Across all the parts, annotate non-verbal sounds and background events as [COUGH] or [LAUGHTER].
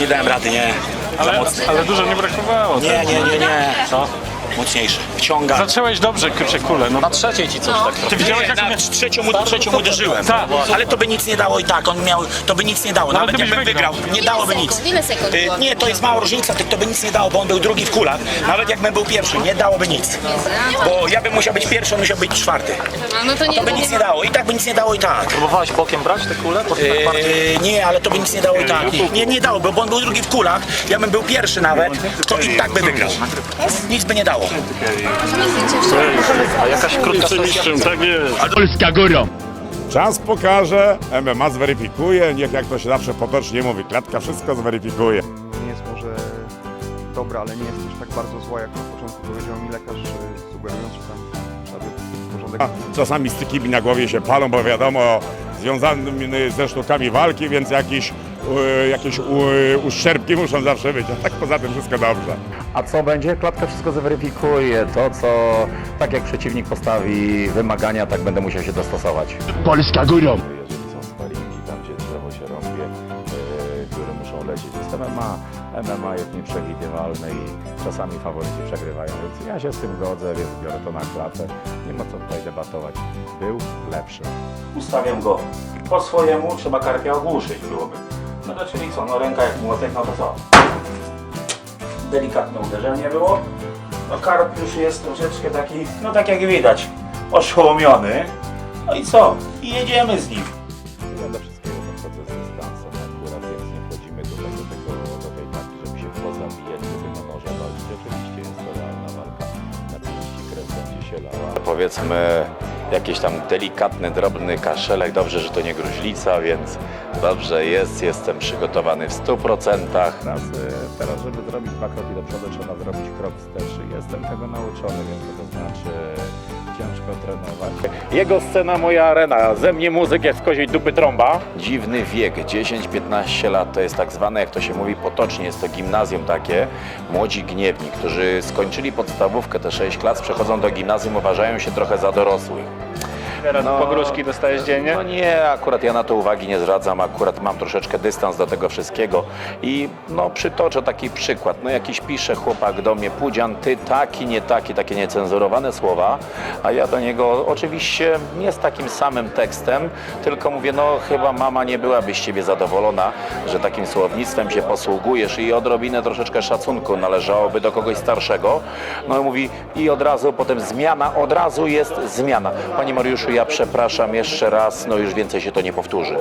Nie dałem rady, nie. Za Ale, ale dużo nie brakowało. Nie, nie, nie, nie. Co? Mocniejszy. Wciąga. Zacząłeś dobrze, kurczę, kule. No. Na trzeciej ci coś tak Ty widziałeś, jak nawet trzecią, mu- trzecią uderzyłem. Tak. Ale to by nic nie dało i tak, on miał, to by nic nie dało. No, Nawet ty byś jakbym wygrał, wygrał. nie dałoby nic. Ile sekund Y, było? Nie, to jest mała różnica, to, to by nic nie dało, bo on był drugi w kulach. Nawet jakbym był pierwszy, nie dałoby nic. Bo ja bym musiał być pierwszy, on musiał być czwarty. A, no to nie To by nic nie dało, i tak by nic nie dało i tak. Próbowałeś bokiem brać te kule? Tak bardziej? Yy, nie, ale to by nic nie dało i tak. Nie, nie dało, bo on był drugi w kulach, ja bym był pierwszy nawet, to i tak by wygrał. Nic by nie dało. A jakaś krótka sesja? Mistrzem, tak jest. Polska górą. Czas pokaże, MMA zweryfikuje, niech jak to się zawsze potocznie mówi, klatka wszystko zweryfikuje. nie jest może dobra, ale nie jest też tak bardzo zła, jak na początku powiedział mi lekarz, y, sugerując, że tam trzeba by porządek A czasami styki mi na głowie się palą, bo wiadomo, związany ze sztukami walki, więc jakieś, e, jakieś e, uszczerbki muszą zawsze być, a tak poza tym wszystko dobrze. A co będzie? Klatka wszystko zweryfikuje. To, co tak jak przeciwnik postawi wymagania, tak będę musiał się dostosować. Polska górą. Jeżeli są sparingi, tam gdzie drzewo się rąbie, które muszą lecieć. Jest MMA, MMA jest nieprzewidywalne i czasami faworyci przegrywają, więc ja się z tym godzę, więc biorę to na klatę. Nie ma co tutaj debatować. Był lepszy. Ustawiam go po swojemu, trzeba karpia ogłuszyć byłoby. No to czyli co, no ręka jak młotek, no to co? Delikatne uderzenie było. No karp już jest troszeczkę taki, no tak jak widać, oszołomiony. No i co? I jedziemy z nim. Ja do wszystkiego podchodzę z dystansem akurat, więc nie wchodzimy tutaj do, tego, do tej walki, żeby się pozabijać, walczyć. Oczywiście jest to realna walka, na pięści krew będzie się lała. Powiedzmy jakiś tam delikatny, drobny kaszelek, dobrze, że to nie gruźlica, więc dobrze jest, jestem przygotowany w 100%. Teraz, y, teraz żeby zrobić dwa kroki do przodu, trzeba zrobić krok wstecz. Jestem tego nauczony, wiem co to znaczy ciężko trenować. Jego scena, moja arena. Ze mnie muzyk z koziej dupy trąba. Dziwny wiek, 10-15 lat, to jest tak zwane, jak to się mówi potocznie, jest to gimnazjum takie. Młodzi gniewni, którzy skończyli podstawówkę, te 6 klas, przechodzą do gimnazjum, uważają się trochę za dorosłych. Teraz No. pogróżki dostajesz dziennie? No nie, akurat ja na to uwagi nie zwracam, akurat mam troszeczkę dystans do tego wszystkiego i no przytoczę taki przykład, no jakiś pisze chłopak do mnie, Pudzian, ty taki, nie taki, takie niecenzurowane słowa, a ja do niego oczywiście nie z takim samym tekstem, tylko mówię, no chyba mama nie byłaby z ciebie zadowolona, że takim słownictwem się posługujesz i odrobinę troszeczkę szacunku należałoby do kogoś starszego. No i mówi i od razu potem zmiana, od razu jest zmiana. Panie Mariuszu, ja przepraszam jeszcze raz, no już więcej się to nie powtórzy.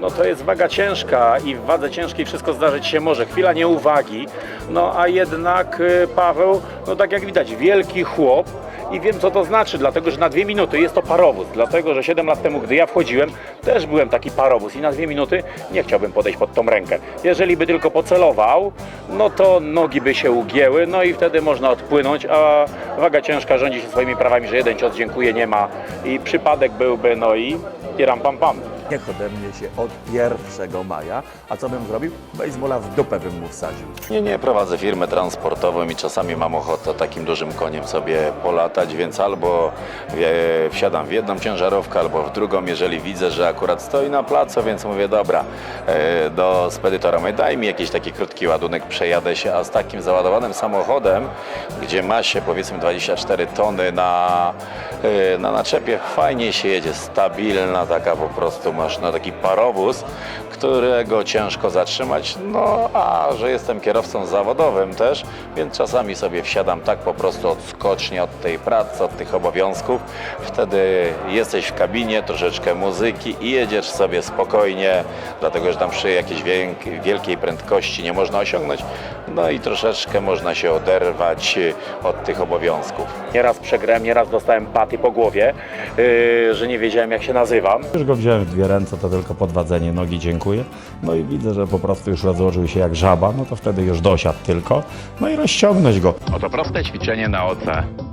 No to jest waga ciężka i w wadze ciężkiej wszystko zdarzyć się może. Chwila nieuwagi, no a jednak y, Paweł, no tak jak widać, wielki chłop i wiem co to znaczy, dlatego że na dwie minuty jest to parowóz, dlatego że 7 lat temu, gdy ja wchodziłem, też byłem taki parowóz i na dwie minuty nie chciałbym podejść pod tą rękę. Jeżeli by tylko pocelował, no to nogi by się ugięły, no i wtedy można odpłynąć, a waga ciężka rządzi się swoimi prawami, że jeden cios dziękuję nie ma i przypadek byłby, no i tieram pam pam. Niech ode mnie się od 1 maja. A co bym zrobił? Baseballa w dupę bym mu wsadził. Nie, nie, prowadzę firmę transportową i czasami mam ochotę takim dużym koniem sobie polatać, więc albo e, wsiadam w jedną ciężarówkę, albo w drugą, jeżeli widzę, że akurat stoi na placu, więc mówię, dobra, e, do spedytora mówię, daj mi jakiś taki krótki ładunek, przejadę się, a z takim załadowanym samochodem, gdzie ma się powiedzmy 24 tony na, e, na naczepie, fajnie się jedzie, stabilna taka po prostu maszyna, taki parowóz, którego ciężko zatrzymać, no a że jestem kierowcą zawodowym też, więc czasami sobie wsiadam tak po prostu odskocznie od tej pracy, od tych obowiązków, wtedy jesteś w kabinie, troszeczkę muzyki i jedziesz sobie spokojnie, dlatego że tam przy jakiejś wielk- wielkiej prędkości nie można osiągnąć, no i troszeczkę można się oderwać od tych obowiązków. Nieraz przegrałem, nieraz dostałem paty po głowie, yy, że nie wiedziałem jak się nazywam. Już go wziąłem w dwie ręce, to tylko podwadzenie nogi, dziękuję. No i widzę, że po prostu już rozłożył się jak żaba, no to wtedy już dosiadł tylko. No i rozciągnąć go. Oto proste ćwiczenie na OC.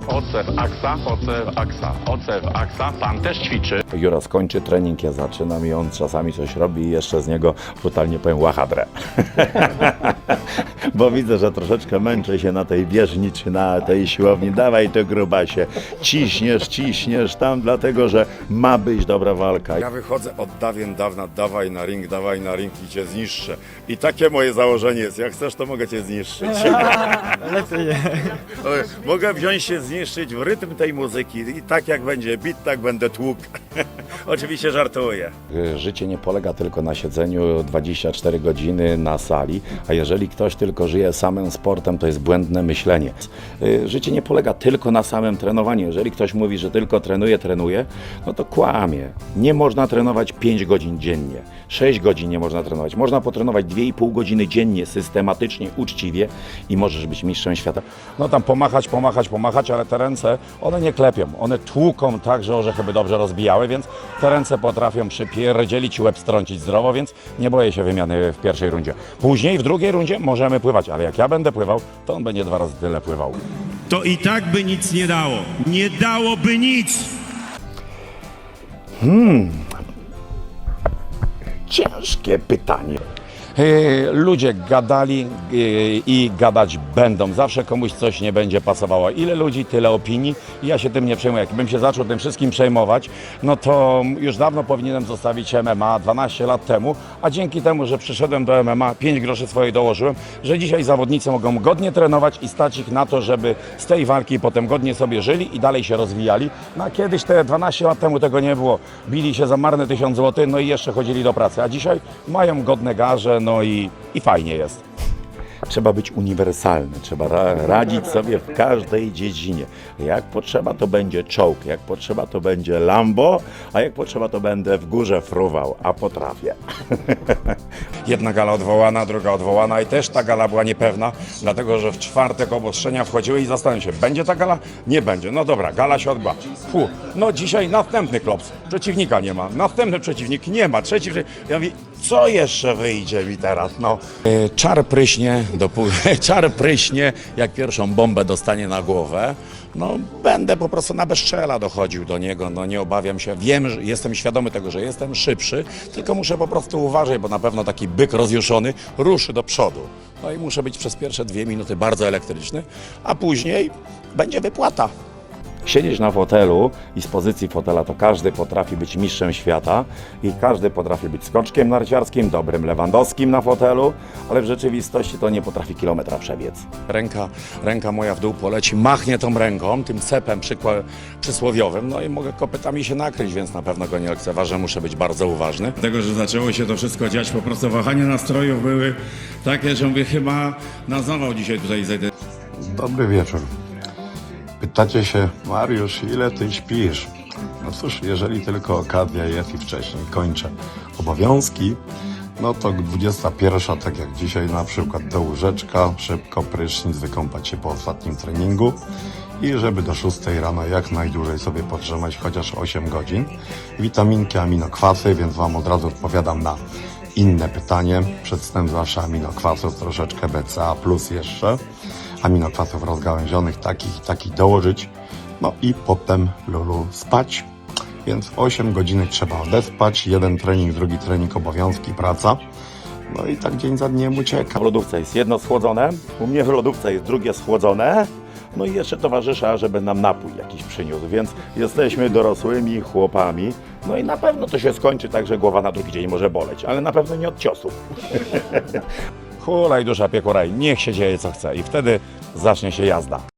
OC w aksa, OC w aksa, OC w aksa. Pan też ćwiczy. Jura skończy trening, ja zaczynam i on czasami coś robi i jeszcze z niego brutalnie powiem łachadrę. [LAUGHS] Bo widzę, że troszeczkę męczę się na tej bieżni czy na tej siłowni. Dawaj to grubasie, ciśniesz, ciśniesz tam, dlatego że ma być dobra walka. Ja wychodzę od dawien dawna dawaj na ring, dawaj na ring i cię zniszczę. I takie moje założenie jest. Jak chcesz, to mogę cię zniszczyć. [LAUGHS] Lepiej nie. mogę wziąć się zniszczyć w rytm tej muzyki i tak jak będzie bit, tak będę tłuk. Oczywiście żartuję. Y, Życie nie polega tylko na siedzeniu 24 godziny na sali, a jeżeli ktoś tylko żyje samym sportem, to jest błędne myślenie. Y, Życie nie polega tylko na samym trenowaniu. Jeżeli ktoś mówi, że tylko trenuje, trenuje, no to kłamie. Nie można trenować 5 godzin dziennie, 6 godzin nie można trenować. Można potrenować 2,5 godziny dziennie, systematycznie, uczciwie i możesz być mistrzem świata. No tam pomachać, pomachać, pomachać, ale te ręce, one nie klepią. One tłuką tak, że orzechy by dobrze rozbijały, więc te ręce potrafią przypierdzielić łeb strącić zdrowo, więc nie boję się wymiany w pierwszej rundzie. Później w drugiej rundzie możemy pływać, ale jak ja będę pływał, to on będzie dwa razy tyle pływał. to i tak by nic nie dało. Nie dałoby nic. Ciężkie pytanie. Yy, Ludzie gadali yy, i gadać będą. Zawsze komuś coś nie będzie pasowało. Ile ludzi, tyle opinii. Ja się tym nie przejmuję. Jakbym się zaczął tym wszystkim przejmować, no to już dawno powinienem zostawić MMA 12 lat temu, a dzięki temu, że przyszedłem do MMA, 5 groszy swoje dołożyłem, że dzisiaj zawodnicy mogą godnie trenować i stać ich na to, żeby z tej walki potem godnie sobie żyli i dalej się rozwijali. No a kiedyś te 12 lat temu tego nie było. Bili się za marne 1000 zł, no i jeszcze chodzili do pracy. A dzisiaj mają godne garze, no i, i fajnie jest. Trzeba być uniwersalny, trzeba ra- radzić sobie w każdej dziedzinie. Jak potrzeba, to będzie czołg, jak potrzeba, to będzie Lambo, a jak potrzeba, to będę w górze fruwał, a potrafię. [LAUGHS] Jedna gala odwołana, druga odwołana i też ta gala była niepewna, dlatego że w czwartek obostrzenia wchodziły i zastanawiam się, będzie ta gala? Nie będzie. No dobra, gala się odbyła. No dzisiaj następny klops. Przeciwnika nie ma. Następny przeciwnik nie ma. Trzeci przeciwnik. Ja mówię, co jeszcze wyjdzie mi teraz? No. E, Czar pryśnie, dopó- [LAUGHS] czar pryśnie, jak pierwszą bombę dostanie na głowę. No, będę po prostu na bezczela dochodził do niego, no nie obawiam się. Wiem, że jestem świadomy tego, że jestem szybszy, tylko muszę po prostu uważać, bo na pewno taki byk rozjuszony ruszy do przodu. No i muszę być przez pierwsze dwie minuty bardzo elektryczny, a później będzie wypłata. Siedzieć na fotelu i z pozycji fotela to każdy potrafi być mistrzem świata i każdy potrafi być skoczkiem narciarskim, dobrym Lewandowskim na fotelu, ale w rzeczywistości to nie potrafi kilometra przebiec. Ręka, ręka moja w dół poleci, machnie tą ręką, tym cepem przykła- przysłowiowym, no i mogę kopytami się nakryć, więc na pewno go nie lekceważę, muszę być bardzo uważny. Tego, że zaczęło się to wszystko dziać, po prostu wahania nastrojów były takie, że mówię, chyba na zawał dzisiaj tutaj zejdę. Dobry wieczór. Pytacie się, Mariusz, ile ty śpisz? No cóż, jeżeli tylko okazja jest i wcześniej kończę obowiązki, no to 21, tak jak dzisiaj na przykład do łóżeczka, szybko prysznic, wykąpać się po ostatnim treningu i żeby do 6 rano jak najdłużej sobie podtrzymać chociaż 8 godzin. Witaminki, aminokwasy, więc Wam od razu odpowiadam na inne pytanie. Przedstęp zawsze aminokwasów, troszeczkę BCA plus jeszcze aminokwasów rozgałęzionych, takich i takich dołożyć. No i potem Lulu spać. Więc 8 godzinek trzeba odespać, jeden trening, drugi trening, obowiązki, praca. No i tak dzień za dniem ucieka. W lodówce jest jedno schłodzone, u mnie w lodówce jest drugie schłodzone, no i jeszcze towarzysza, żeby nam napój jakiś przyniósł, więc jesteśmy dorosłymi chłopami, no i na pewno to się skończy tak, że głowa na drugi dzień może boleć, ale na pewno nie od ciosów. [LAUGHS] Hulaj dusza piekuraj, niech się dzieje co chce i wtedy zacznie się jazda.